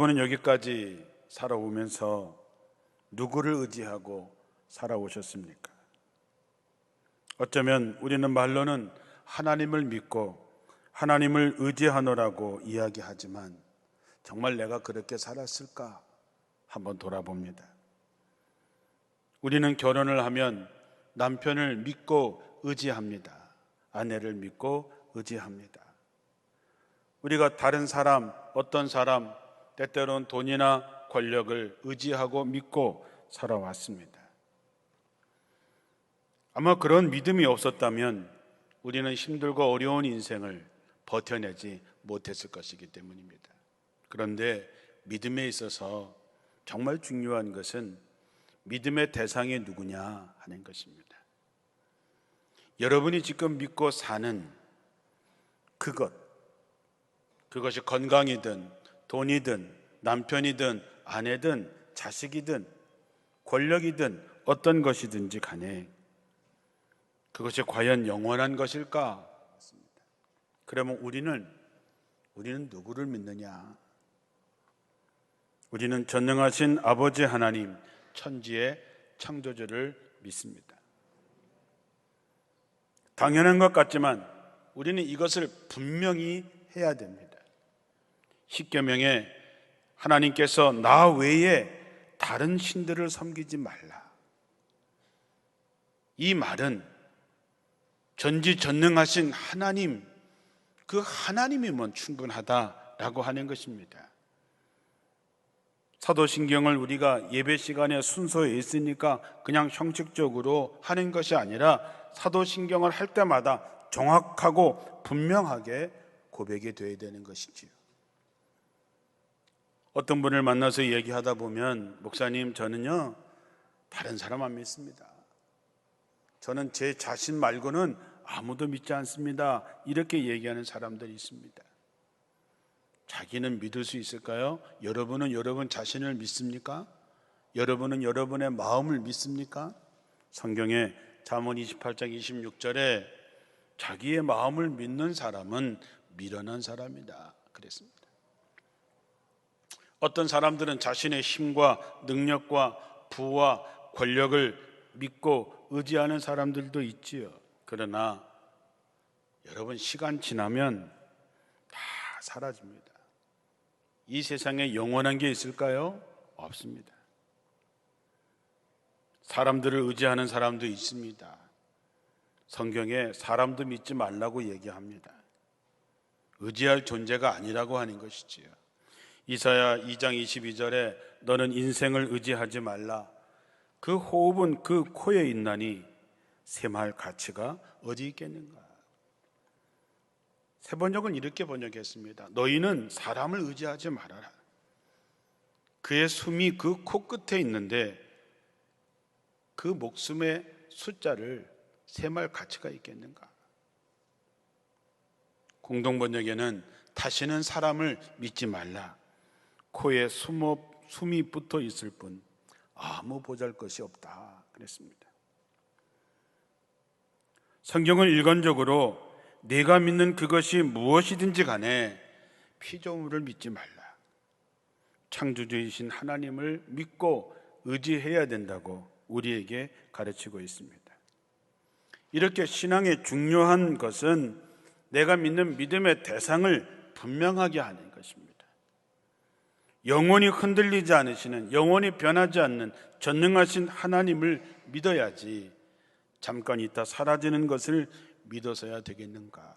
여러분은 여기까지 살아오면서 누구를 의지하고 살아오셨습니까? 어쩌면 우리는 말로는 하나님을 믿고 하나님을 의지하노라고 이야기하지만 정말 내가 그렇게 살았을까? 한번 돌아봅니다. 우리는 결혼을 하면 남편을 믿고 의지합니다. 아내를 믿고 의지합니다. 우리가 다른 사람, 어떤 사람, 때때로는 돈이나 권력을 의지하고 믿고 살아왔습니다. 아마 그런 믿음이 없었다면 우리는 힘들고 어려운 인생을 버텨내지 못했을 것이기 때문입니다. 그런데 믿음에 있어서 정말 중요한 것은 믿음의 대상이 누구냐 하는 것입니다. 여러분이 지금 믿고 사는 그것, 그것이 건강이든 돈이든 남편이든 아내든 자식이든 권력이든 어떤 것이든지 간에 그것이 과연 영원한 것일까? 그러면 우리는 우리는 누구를 믿느냐? 우리는 전능하신 아버지 하나님, 천지의 창조주를 믿습니다. 당연한 것 같지만 우리는 이것을 분명히 해야 됩니다. 십계명에 하나님께서 나 외에 다른 신들을 섬기지 말라. 이 말은 전지전능하신 하나님, 그 하나님이면 충분하다라고 하는 것입니다. 사도신경을 우리가 예배 시간에 순서에 있으니까 그냥 형식적으로 하는 것이 아니라 사도신경을 할 때마다 정확하고 분명하게 고백이 되어야 되는 것이지요. 어떤 분을 만나서 얘기하다 보면 목사님 저는요 다른 사람 안 믿습니다. 저는 제 자신 말고는 아무도 믿지 않습니다. 이렇게 얘기하는 사람들이 있습니다. 자기는 믿을 수 있을까요? 여러분은 여러분 자신을 믿습니까? 여러분은 여러분의 마음을 믿습니까? 성경에 잠언 28장 26절에 자기의 마음을 믿는 사람은 미련한 사람이다. 그랬습니다. 어떤 사람들은 자신의 힘과 능력과 부와 권력을 믿고 의지하는 사람들도 있지요. 그러나 여러분 시간 지나면 다 사라집니다. 이 세상에 영원한 게 있을까요? 없습니다. 사람들을 의지하는 사람도 있습니다. 성경에 사람도 믿지 말라고 얘기합니다. 의지할 존재가 아니라고 하는 것이지요. 이사야 2장 22절에 너는 인생을 의지하지 말라. 그 호흡은 그 코에 있나니 셈할 가치가 어디 있겠는가? 세 번역은 이렇게 번역했습니다. 너희는 사람을 의지하지 말아라. 그의 숨이 그 코끝에 있는데 그 목숨의 숫자를 셈할 가치가 있겠는가? 공동 번역에는 다시는 사람을 믿지 말라. 코에 숨어, 숨이 붙어 있을 뿐 아무 보잘 것이 없다. 그랬습니다. 성경을 일관적으로 내가 믿는 그것이 무엇이든지 간에 피조물을 믿지 말라. 창조주이신 하나님을 믿고 의지해야 된다고 우리에게 가르치고 있습니다. 이렇게 신앙의 중요한 것은 내가 믿는 믿음의 대상을 분명하게 하는. 영원히 흔들리지 않으시는, 영원히 변하지 않는 전능하신 하나님을 믿어야지 잠깐 있다 사라지는 것을 믿어서야 되겠는가?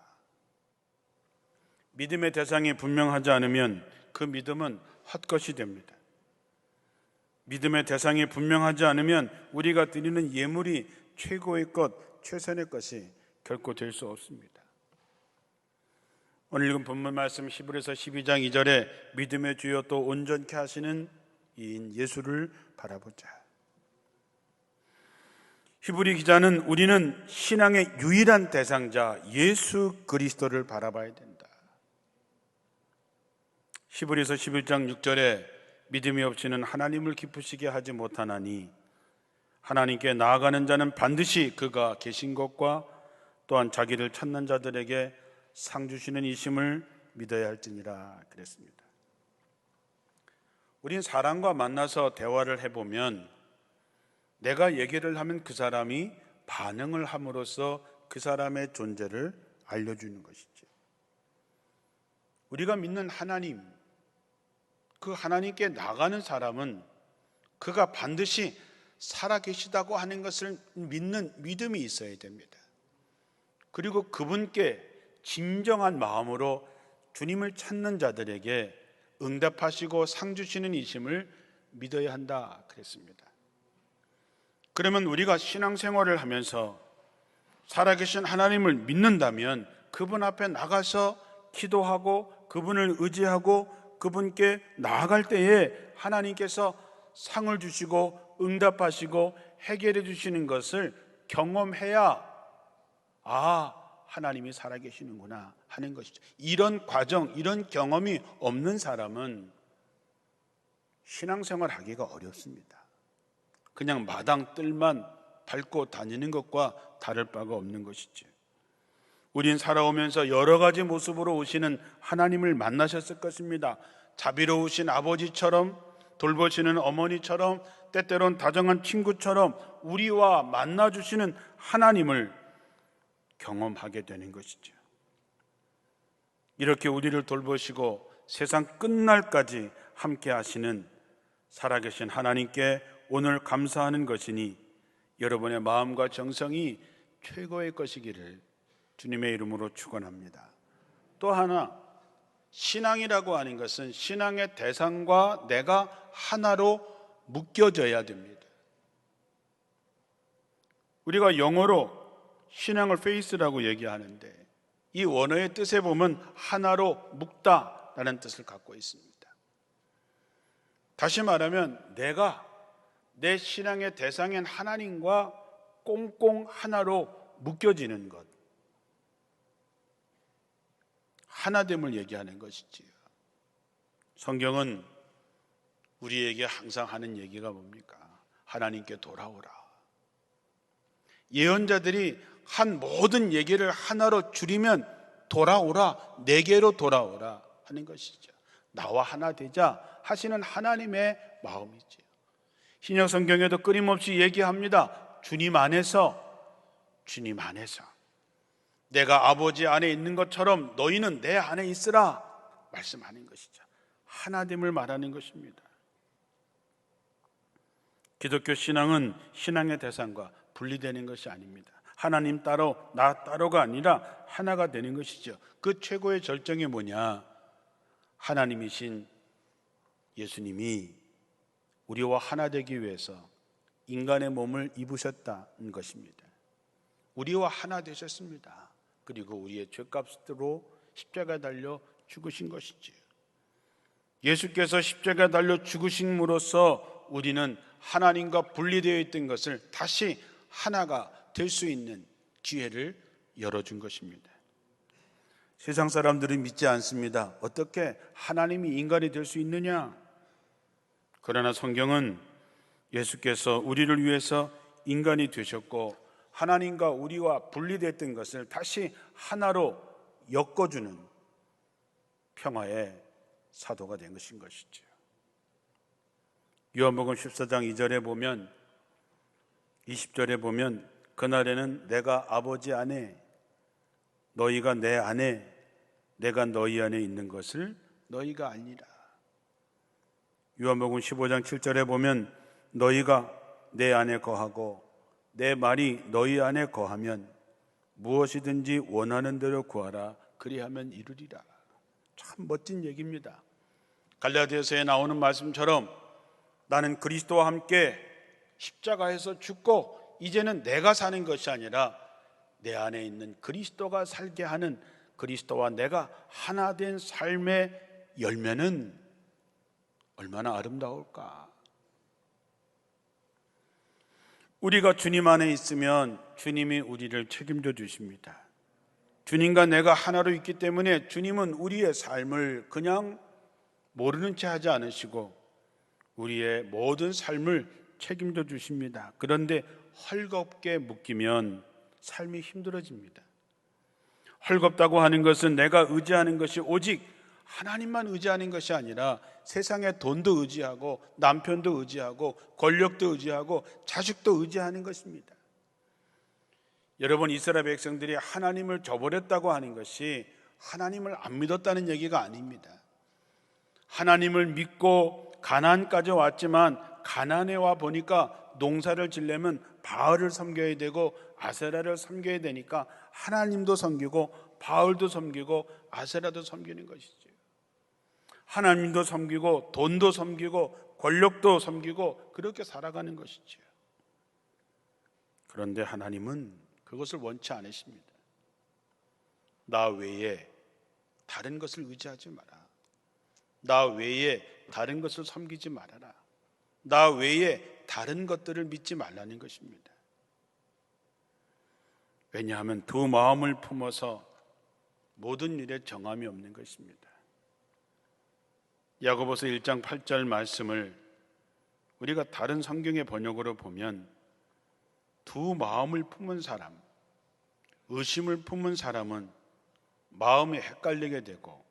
믿음의 대상이 분명하지 않으면 그 믿음은 헛것이 됩니다. 믿음의 대상이 분명하지 않으면 우리가 드리는 예물이 최고의 것, 최선의 것이 결코 될 수 없습니다. 오늘 읽은 본문 말씀 히브리서 12장 2절에 믿음의 주여 또 온전케 하시는 이인 예수를 바라보자. 히브리 기자는 우리는 신앙의 유일한 대상자 예수 그리스도를 바라봐야 된다. 히브리서 11장 6절에 믿음이 없이는 하나님을 기쁘시게 하지 못하나니 하나님께 나아가는 자는 반드시 그가 계신 것과 또한 자기를 찾는 자들에게 상 주시는 이심을 믿어야 할지니라 그랬습니다. 우린 사람과 만나서 대화를 해보면 내가 얘기를 하면 그 사람이 반응을 함으로써 그 사람의 존재를 알려주는 것이죠. 우리가 믿는 하나님, 그 하나님께 나가는 사람은 그가 반드시 살아계시다고 하는 것을 믿는 믿음이 있어야 됩니다. 그리고 그분께 진정한 마음으로 주님을 찾는 자들에게 응답하시고 상 주시는 이심을 믿어야 한다 그랬습니다. 그러면 우리가 신앙생활을 하면서 살아계신 하나님을 믿는다면 그분 앞에 나가서 기도하고 그분을 의지하고 그분께 나아갈 때에 하나님께서 상을 주시고 응답하시고 해결해 주시는 것을 경험해야 아, 하나님이 살아계시는구나 하는 것이죠. 이런 과정, 이런 경험이 없는 사람은 신앙생활 하기가 어렵습니다. 그냥 마당 뜰만 밟고 다니는 것과 다를 바가 없는 것이죠. 우린 살아오면서 여러 가지 모습으로 오시는 하나님을 만나셨을 것입니다. 자비로우신 아버지처럼 돌보시는 어머니처럼 때때론 다정한 친구처럼 우리와 만나 주시는 하나님을 경험하게 되는 것이죠. 이렇게 우리를 돌보시고 세상 끝날까지 함께 하시는 살아계신 하나님께 오늘 감사하는 것이니 여러분의 마음과 정성이 최고의 것이기를 주님의 이름으로 축원합니다. 또 하나 신앙이라고 하는 것은 신앙의 대상과 내가 하나로 묶여져야 됩니다. 우리가 영어로 신앙을 페이스라고 얘기하는데 이 원어의 뜻에 보면 하나로 묶다라는 뜻을 갖고 있습니다. 다시 말하면 내가 내 신앙의 대상인 하나님과 꽁꽁 하나로 묶여지는 것. 하나됨을 얘기하는 것이지요. 성경은 우리에게 항상 하는 얘기가 뭡니까? 하나님께 돌아오라. 예언자들이 한 모든 얘기를 하나로 줄이면 돌아오라, 내게로 돌아오라 하는 것이죠. 나와 하나 되자 하시는 하나님의 마음이죠. 신약 성경에도 끊임없이 얘기합니다. 주님 안에서, 주님 안에서. 내가 아버지 안에 있는 것처럼 너희는 내 안에 있으라 말씀하는 것이죠. 하나됨을 말하는 것입니다. 기독교 신앙은 신앙의 대상과 분리되는 것이 아닙니다. 하나님 따로 나 따로가 아니라 하나가 되는 것이죠. 그 최고의 절정이 뭐냐? 하나님이신 예수님이 우리와 하나 되기 위해서 인간의 몸을 입으셨다는 것입니다. 우리와 하나 되셨습니다. 그리고 우리의 죄값으로 십자가 달려 죽으신 것이지요. 예수께서 십자가 달려 죽으심으로써 우리는 하나님과 분리되어 있던 것을 다시 하나가 될 수 있는 기회를 열어준 것입니다. 세상 사람들은 믿지 않습니다. 어떻게 하나님이 인간이 될 수 있느냐? 그러나 성경은 예수께서 우리를 위해서 인간이 되셨고 하나님과 우리와 분리됐던 것을 다시 하나로 엮어주는 평화의 사도가 된 것인 것이죠. 요한복음 14장 2절에 보면 20절에 보면 그날에는 내가 아버지 안에 너희가 내 안에 내가 너희 안에 있는 것을 너희가 알리라. 요한복음 15장 7절에 보면 너희가 내 안에 거하고 내 말이 너희 안에 거하면 무엇이든지 원하는 대로 구하라 그리하면 이루리라. 참 멋진 얘기입니다. 갈라디아서에 나오는 말씀처럼 나는 그리스도와 함께 십자가에서 죽고 이제는 내가 사는 것이 아니라 내 안에 있는 그리스도가 살게 하는 그리스도와 내가 하나 된 삶의 열매는 얼마나 아름다울까. 우리가 주님 안에 있으면 주님이 우리를 책임져 주십니다. 주님과 내가 하나로 있기 때문에 주님은 우리의 삶을 그냥 모르는 채 하지 않으시고 우리의 모든 삶을 책임져 주십니다. 그런데 헐겁게 묶이면 삶이 힘들어집니다. 헐겁다고 하는 것은 내가 의지하는 것이 오직 하나님만 의지하는 것이 아니라 세상의 돈도 의지하고 남편도 의지하고 권력도 의지하고 자식도 의지하는 것입니다. 여러분 이스라엘 백성들이 하나님을 저버렸다고 하는 것이 하나님을 안 믿었다는 얘기가 아닙니다. 하나님을 믿고 가나안까지 왔지만 가나안에 와 보니까 농사를 지려면 바알을 섬겨야 되고 아세라를 섬겨야 되니까 하나님도 섬기고 바울도 섬기고 아세라도 섬기는 것이죠. 하나님도 섬기고 돈도 섬기고 권력도 섬기고 그렇게 살아가는 것이죠. 그런데 하나님은 그것을 원치 않으십니다. 나 외에 다른 것을 의지하지 마라. 나 외에 다른 것을 섬기지 말아라. 나 외에 다른 것들을 믿지 말라는 것입니다. 왜냐하면 두 마음을 품어서 모든 일에 정함이 없는 것입니다. 야고보서 1장 8절 말씀을 우리가 다른 성경의 번역으로 보면 두 마음을 품은 사람, 의심을 품은 사람은 마음이 헷갈리게 되고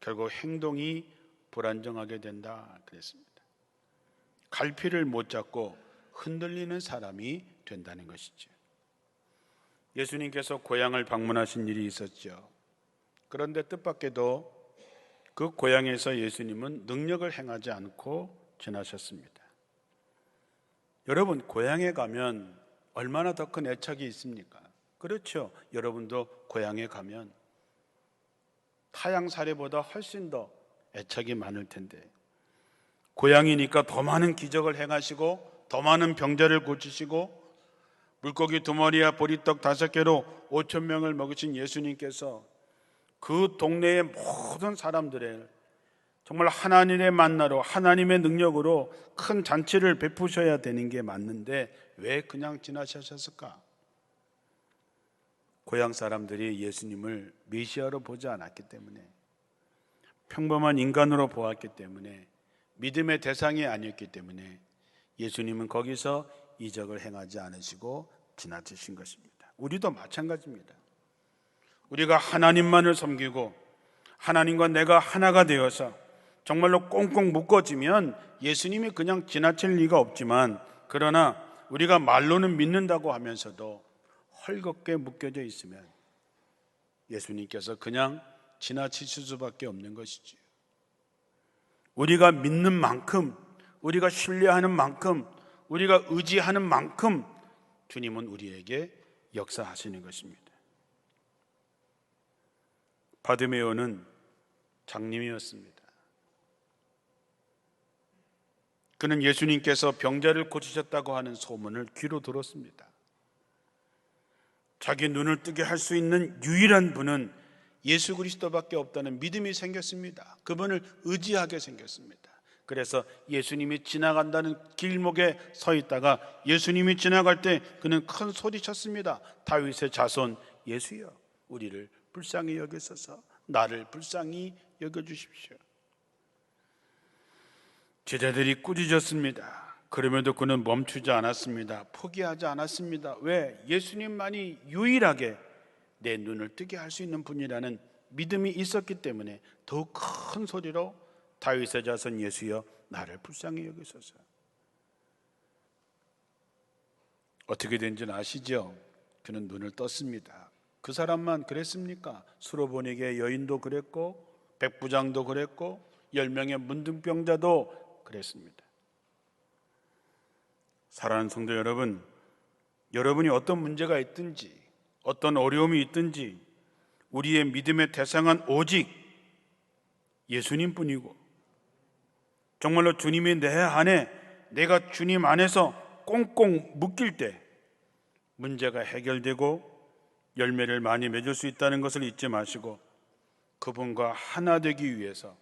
결국 행동이 불안정하게 된다 그랬습니다. 갈피를 못 잡고 흔들리는 사람이 된다는 것이죠. 예수님께서 고향을 방문하신 일이 있었죠. 그런데 뜻밖에도 그 고향에서 예수님은 능력을 행하지 않고 지나셨습니다. 여러분, 고향에 가면 얼마나 더 큰 애착이 있습니까? 그렇죠. 여러분도 고향에 가면 타양 사례보다 훨씬 더 애착이 많을 텐데 고향이니까 더 많은 기적을 행하시고 더 많은 병자를 고치시고 물고기 두 마리와 보리떡 다섯 개로 오천 명을 먹으신 예수님께서 그 동네의 모든 사람들의 정말 하나님의 만나로 하나님의 능력으로 큰 잔치를 베푸셔야 되는 게 맞는데 왜 그냥 지나셨을까? 고향 사람들이 예수님을 메시아로 보지 않았기 때문에 평범한 인간으로 보았기 때문에 믿음의 대상이 아니었기 때문에 예수님은 거기서 이적을 행하지 않으시고 지나치신 것입니다. 우리도 마찬가지입니다. 우리가 하나님만을 섬기고 하나님과 내가 하나가 되어서 정말로 꽁꽁 묶어지면 예수님이 그냥 지나칠 리가 없지만 그러나 우리가 말로는 믿는다고 하면서도 헐겁게 묶여져 있으면 예수님께서 그냥 지나치실 수밖에 없는 것이지요. 우리가 믿는 만큼, 우리가 신뢰하는 만큼, 우리가 의지하는 만큼 주님은 우리에게 역사하시는 것입니다. 바드메오는 장님이었습니다. 그는 예수님께서 병자를 고치셨다고 하는 소문을 귀로 들었습니다. 자기 눈을 뜨게 할 수 있는 유일한 분은 예수 그리스도밖에 없다는 믿음이 생겼습니다. 그분을 의지하게 생겼습니다. 그래서 예수님이 지나간다는 길목에 서 있다가 예수님이 지나갈 때 그는 큰 소리쳤습니다. 다윗의 자손 예수여 우리를 불쌍히 여기소서 나를 불쌍히 여겨 주십시오. 제자들이 꾸짖었습니다. 그럼에도 그는 멈추지 않았습니다. 포기하지 않았습니다. 왜? 예수님만이 유일하게 내 눈을 뜨게 할 수 있는 분이라는 믿음이 있었기 때문에 더욱 큰 소리로 다윗의 자손 예수여 나를 불쌍히 여기소서. 어떻게 된지는 아시죠? 그는 눈을 떴습니다. 그 사람만 그랬습니까? 수로보니게 여인도 그랬고 백부장도 그랬고 열 명의 문둥병자도 그랬습니다. 사랑하는 성도 여러분, 여러분이 어떤 문제가 있든지 어떤 어려움이 있든지 우리의 믿음의 대상은 오직 예수님 뿐이고 정말로 주님이 내 안에 내가 주님 안에서 꽁꽁 묶일 때 문제가 해결되고 열매를 많이 맺을 수 있다는 것을 잊지 마시고 그분과 하나 되기 위해서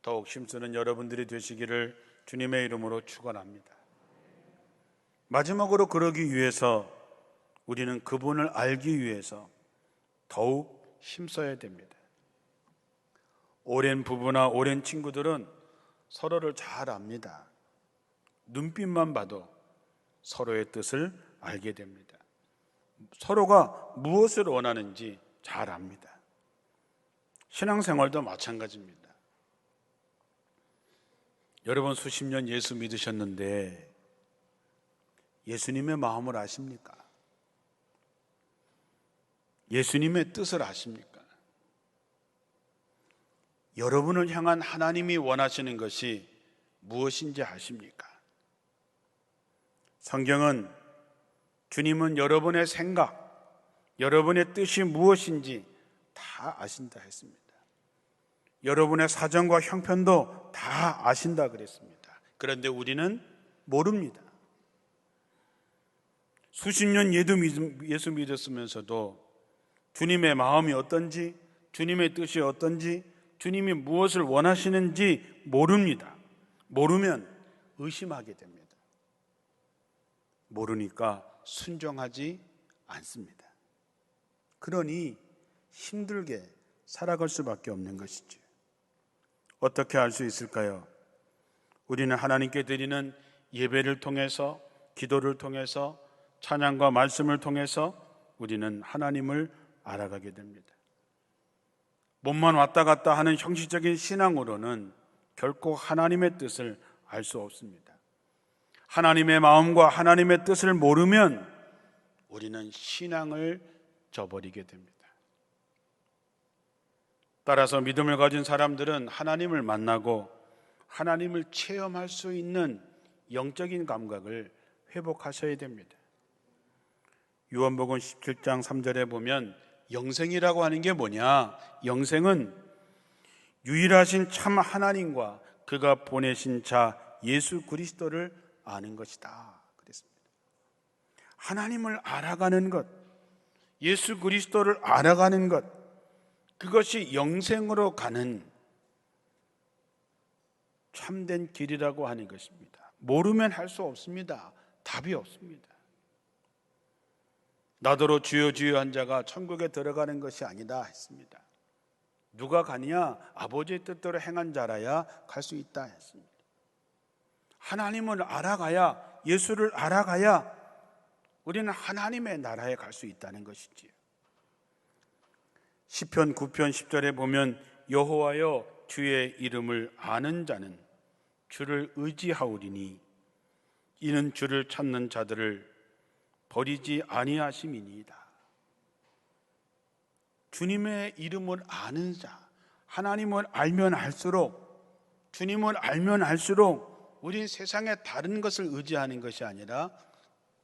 더욱 힘쓰는 여러분들이 되시기를 주님의 이름으로 축원합니다. 마지막으로 그러기 위해서 우리는 그분을 알기 위해서 더욱 힘써야 됩니다. 오랜 부부나 오랜 친구들은 서로를 잘 압니다. 눈빛만 봐도 서로의 뜻을 알게 됩니다. 서로가 무엇을 원하는지 잘 압니다. 신앙생활도 마찬가지입니다. 여러분 수십 년 예수 믿으셨는데 예수님의 마음을 아십니까? 예수님의 뜻을 아십니까? 여러분을 향한 하나님이 원하시는 것이 무엇인지 아십니까? 성경은 주님은 여러분의 생각, 여러분의 뜻이 무엇인지 다 아신다 했습니다. 여러분의 사정과 형편도 다 아신다 그랬습니다. 그런데 우리는 모릅니다. 수십 년 예수 믿었으면서도 주님의 마음이 어떤지, 주님의 뜻이 어떤지, 주님이 무엇을 원하시는지 모릅니다. 모르면 의심하게 됩니다. 모르니까 순종하지 않습니다. 그러니 힘들게 살아갈 수밖에 없는 것이죠. 어떻게 알 수 있을까요? 우리는 하나님께 드리는 예배를 통해서, 기도를 통해서, 찬양과 말씀을 통해서 우리는 하나님을 알아가게 됩니다. 몸만 왔다 갔다 하는 형식적인 신앙으로는 결코 하나님의 뜻을 알 수 없습니다. 하나님의 마음과 하나님의 뜻을 모르면 우리는 신앙을 저버리게 됩니다. 따라서 믿음을 가진 사람들은 하나님을 만나고 하나님을 체험할 수 있는 영적인 감각을 회복하셔야 됩니다. 유언복음 17장 3절에 보면 영생이라고 하는 게 뭐냐? 영생은 유일하신 참 하나님과 그가 보내신 자 예수 그리스도를 아는 것이다. 그랬습니다. 하나님을 알아가는 것, 예수 그리스도를 알아가는 것, 그것이 영생으로 가는 참된 길이라고 하는 것입니다. 모르면 할 수 없습니다. 답이 없습니다. 나더러 주여 주여 한 자가 천국에 들어가는 것이 아니다 했습니다. 누가 가느냐? 아버지의 뜻대로 행한 자라야 갈 수 있다 했습니다. 하나님을 알아가야 예수를 알아가야 우리는 하나님의 나라에 갈 수 있다는 것이지요. 시편 9편 10절에 보면 여호와여 주의 이름을 아는 자는 주를 의지하오리니 이는 주를 찾는 자들을 버리지 아니하심이니이다. 주님의 이름을 아는 자, 하나님을 알면 알수록 주님을 알면 알수록 우린 세상의 다른 것을 의지하는 것이 아니라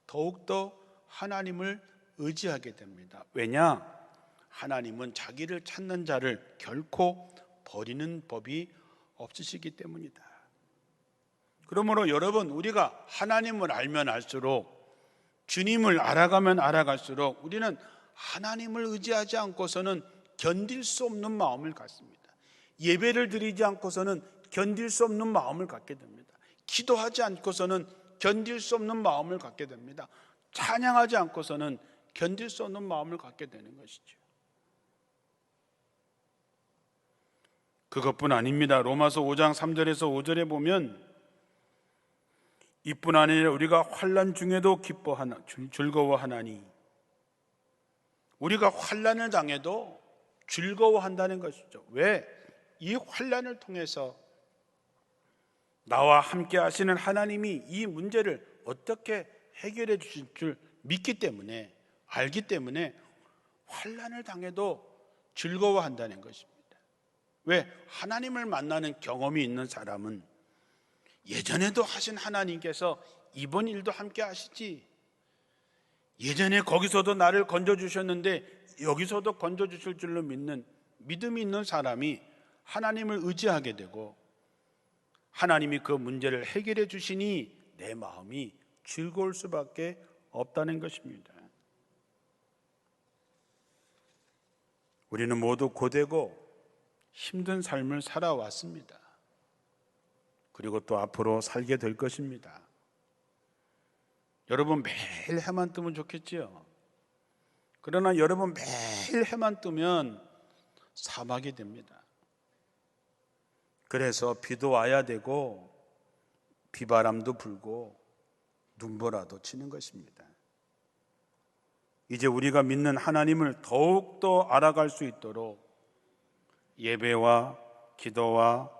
더욱더 하나님을 의지하게 됩니다. 왜냐? 하나님은 자기를 찾는 자를 결코 버리는 법이 없으시기 때문이다. 그러므로 여러분, 우리가 하나님을 알면 알수록 주님을 알아가면 알아갈수록 우리는 하나님을 의지하지 않고서는 견딜 수 없는 마음을 갖습니다. 예배를 드리지 않고서는 견딜 수 없는 마음을 갖게 됩니다. 기도하지 않고서는 견딜 수 없는 마음을 갖게 됩니다. 찬양하지 않고서는 견딜 수 없는 마음을 갖게 되는 것이죠. 그것뿐 아닙니다. 로마서 5장 3절에서 5절에 보면 이뿐 아니라 우리가 환란 중에도 기뻐하나 즐거워하나니 우리가 환란을 당해도 즐거워한다는 것이죠. 왜? 이 환란을 통해서 나와 함께 하시는 하나님이 이 문제를 어떻게 해결해 주실 줄 믿기 때문에 알기 때문에 환란을 당해도 즐거워한다는 것입니다. 왜? 하나님을 만나는 경험이 있는 사람은 예전에도 하신 하나님께서 이번 일도 함께 하시지. 예전에 거기서도 나를 건져주셨는데 여기서도 건져주실 줄로 믿는 믿음이 있는 사람이 하나님을 의지하게 되고 하나님이 그 문제를 해결해 주시니 내 마음이 즐거울 수밖에 없다는 것입니다. 우리는 모두 고되고 힘든 삶을 살아왔습니다. 그리고 또 앞으로 살게 될 것입니다. 여러분 매일 해만 뜨면 좋겠지요. 그러나 여러분 매일 해만 뜨면 사막이 됩니다. 그래서 비도 와야 되고 비바람도 불고 눈보라도 치는 것입니다. 이제 우리가 믿는 하나님을 더욱더 알아갈 수 있도록 예배와 기도와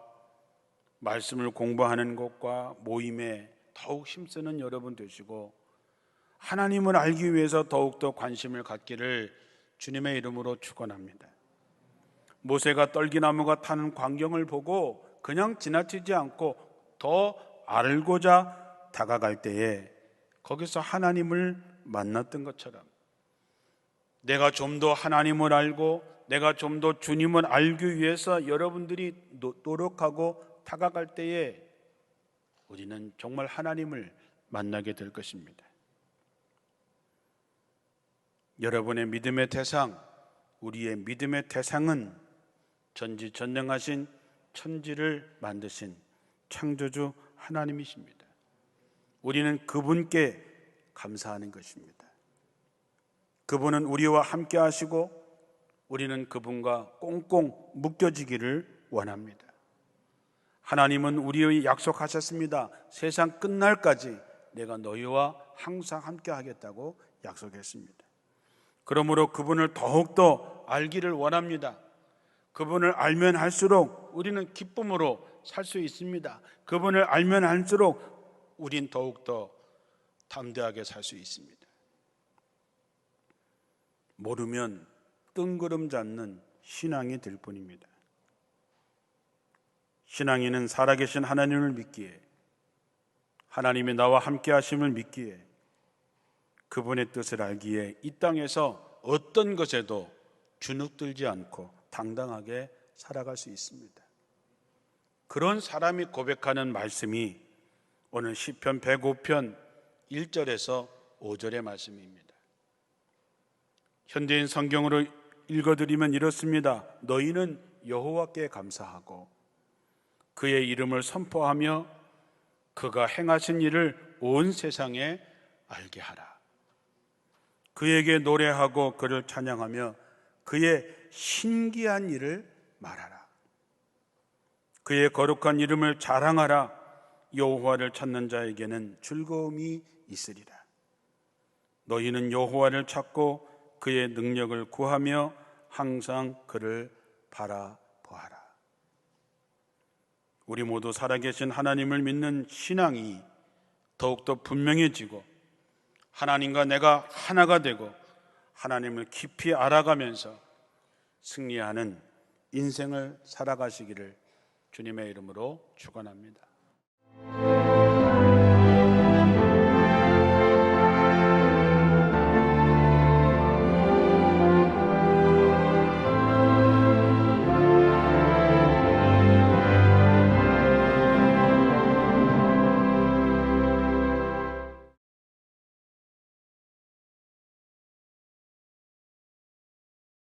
말씀을 공부하는 것과 모임에 더욱 힘쓰는 여러분 되시고 하나님을 알기 위해서 더욱더 관심을 갖기를 주님의 이름으로 축원합니다. 모세가 떨기나무가 타는 광경을 보고 그냥 지나치지 않고 더 알고자 다가갈 때에 거기서 하나님을 만났던 것처럼 내가 좀 더 하나님을 알고 내가 좀 더 주님을 알기 위해서 여러분들이 노- 노력하고 다가갈 때에 우리는 정말 하나님을 만나게 될 것입니다. 여러분의 믿음의 대상, 우리의 믿음의 대상은 전지 전능하신 천지를 만드신 창조주 하나님이십니다. 우리는 그분께 감사하는 것입니다. 그분은 우리와 함께 하시고 우리는 그분과 꽁꽁 묶여지기를 원합니다. 하나님은 우리의 약속하셨습니다. 세상 끝날까지 내가 너희와 항상 함께 하겠다고 약속했습니다. 그러므로 그분을 더욱더 알기를 원합니다. 그분을 알면 할수록 우리는 기쁨으로 살 수 있습니다. 그분을 알면 할수록 우린 더욱더 담대하게 살 수 있습니다. 모르면 뜬구름 잡는 신앙이 될 뿐입니다. 신앙인은 살아계신 하나님을 믿기에 하나님이 나와 함께 하심을 믿기에 그분의 뜻을 알기에 이 땅에서 어떤 것에도 주눅들지 않고 당당하게 살아갈 수 있습니다. 그런 사람이 고백하는 말씀이 오늘 시편 105편 1절에서 5절의 말씀입니다. 현대인 성경으로 읽어드리면 이렇습니다. 너희는 여호와께 감사하고 그의 이름을 선포하며 그가 행하신 일을 온 세상에 알게 하라. 그에게 노래하고 그를 찬양하며 그의 신기한 일을 말하라. 그의 거룩한 이름을 자랑하라. 여호와를 찾는 자에게는 즐거움이 있으리라. 너희는 여호와를 찾고 그의 능력을 구하며 항상 그를 바라보아라. 우리 모두 살아계신 하나님을 믿는 신앙이 더욱더 분명해지고 하나님과 내가 하나가 되고 하나님을 깊이 알아가면서 승리하는 인생을 살아가시기를 주님의 이름으로 축원합니다.